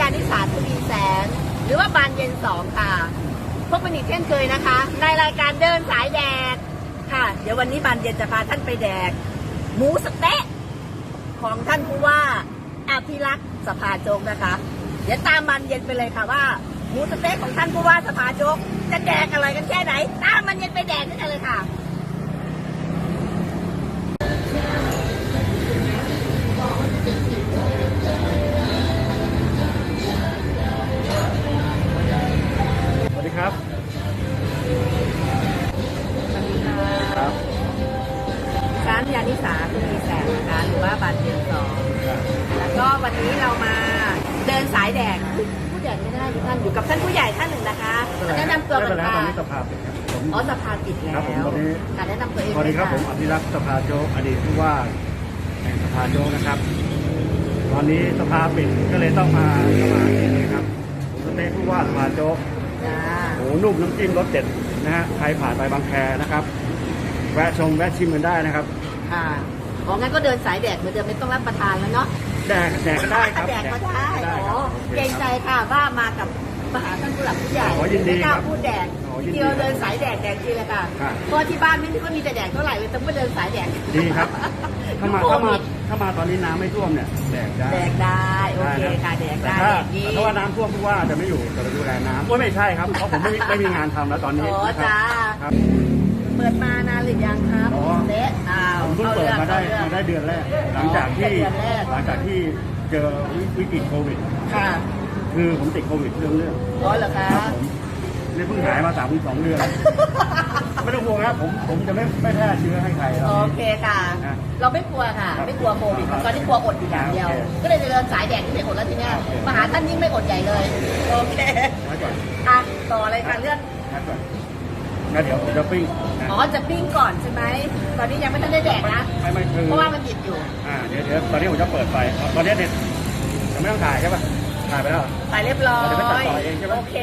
ยานิสาทวีแสน หรือว่าบานเย็นสองค่ะ พบกันอีกเช่นเคยนะคะ ในรายการเดินสายแดกค่ะ เดี๋ยววันนี้บานเย็นจะพาท่านไปแดก หมูสเต๊ะของท่านผู้ว่าอภิรักษ์สภาโจกนะคะ เดี๋ยวตามบานเย็นไปเลยค่ะว่าหมูสเต๊ะของท่านผู้ว่าสภาโจกจะแดกอะไรกันแค่ไหน ตามบานเย็นไปแดกด้วยกันเลยค่ะ บานเย็นสองแล้วก็วันนี้เรามาเดินสายแดกผู้ใหญ่ไม่ได้ท่านอยู่กับท่านผู้ใหญ่ท่านหนึ่งนะคะแนะนำตัวก่เป็อนนไรตอค่ะนนี้สภาปิดครับผมอ๋อสภาปิดแล้วครับผมตอนนี้ค่ะแนะนำตัวเองสวัสดีครับผมอภิรักษ์สภาโจ๊กอดีตผู้ว่าแห่งสภาโจ๊กนะครับ ตอนนี้สภาปิดก็เลยต้องมาสมาชิกนะครับผมสเต๊กผู้ว่าสภาโจ๊กจ้าหนุ่มน้ำจิ้มรสเด็ดนะฮะใครผ่านไปบางแคนะครับ แวะชมแวะชิมกันได้นะครับ ค่ะ อ๋องั้นก็เดินสายแดกเหมือนเดิมไม่ต้องรับประทานแล้วเนาะแดกแดกก็ได้ครับแดกก็ได้ได้อ๋อครับเกรงใจค่ะว่ามากับมหาท่านผู้หลักผู้ใหญ่อ๋อยินดีไม่กล้าครับพูดแดกอ๋อจยินดีริงๆเราเดินสายแดกแดกจริงเลยค่ะครับเพราะว่าที่บ้านไม่ได้ว่ามีแต่แดกเท่าไหร่เลยต้องไปเดินสายแดกดีครับถ้ามาโคถ้ามาวิดถ้ามาตอนนี้น้ำไม่ท่วมเนี่ยแดกได้แดกได้โอเคนะค่ะแดกแต่ได้ถ้าแดกดีแต่ถ้าว่าน้ำท่วมผู้ว่าจะไม่อยู่จะไปดูแลน้ำโอ้ยไม่ใช่ครับเพราะผมไม่มีไม่มีงานทำแล้วตอนนี้อ๋อนะครับจ้าครับเปิดมานานหรือยังครับอ๋อเละอ้าวผม เพิ่งเปิดมาได้อมาได้เรื่องเดือนแรก หลังจากที่เดือนแรกหลังจากที่เจอวิกฤตโควิด ค่ะ คือผมติดโควิดเรื่องเรื่องอ๋อเหรอคะครับผมนี่เพิ่งหายมาสามสองเดือน ไม่ต้องห่วงครับผมผมจะไม่ไม่แพร่เชื้อให้ใครแล้วโอเคค่ะนะเราไม่กลัวค่ะ ครับไม่กลัวโควิดตอนนี้กลัวอดอยู่อย่างเดียว โอเคก็เลยจะเดินสายแดกที่ไม่อดแล้วทีเนี้ยโอเค มาหาท่านยิ่งไม่อดใหญ่เลย โอเค ไว้ก่อนอะ ต่อเลยค่ะเรื่อง ไว้ก่อน งั้นเดี๋ยวผมจะปิ้งนะอ๋อจะปิ้งก่อนใช่ไหมตอนนี้ยังไม่ทันได้แดกนะ ไม่ไม่คือเพราะว่ามันดิบอยู่ อ่าเดี๋ยวเดี๋ยวตอนนี้ผมจะเปิดไฟตอนนี้เด็ดยังไม่ต้องถ่ายใช่ป่ะถ่ายไปแล้วใส่เรียบร้อเดี๋ยวไปตัดยต่อเองใช่ไหม โอเค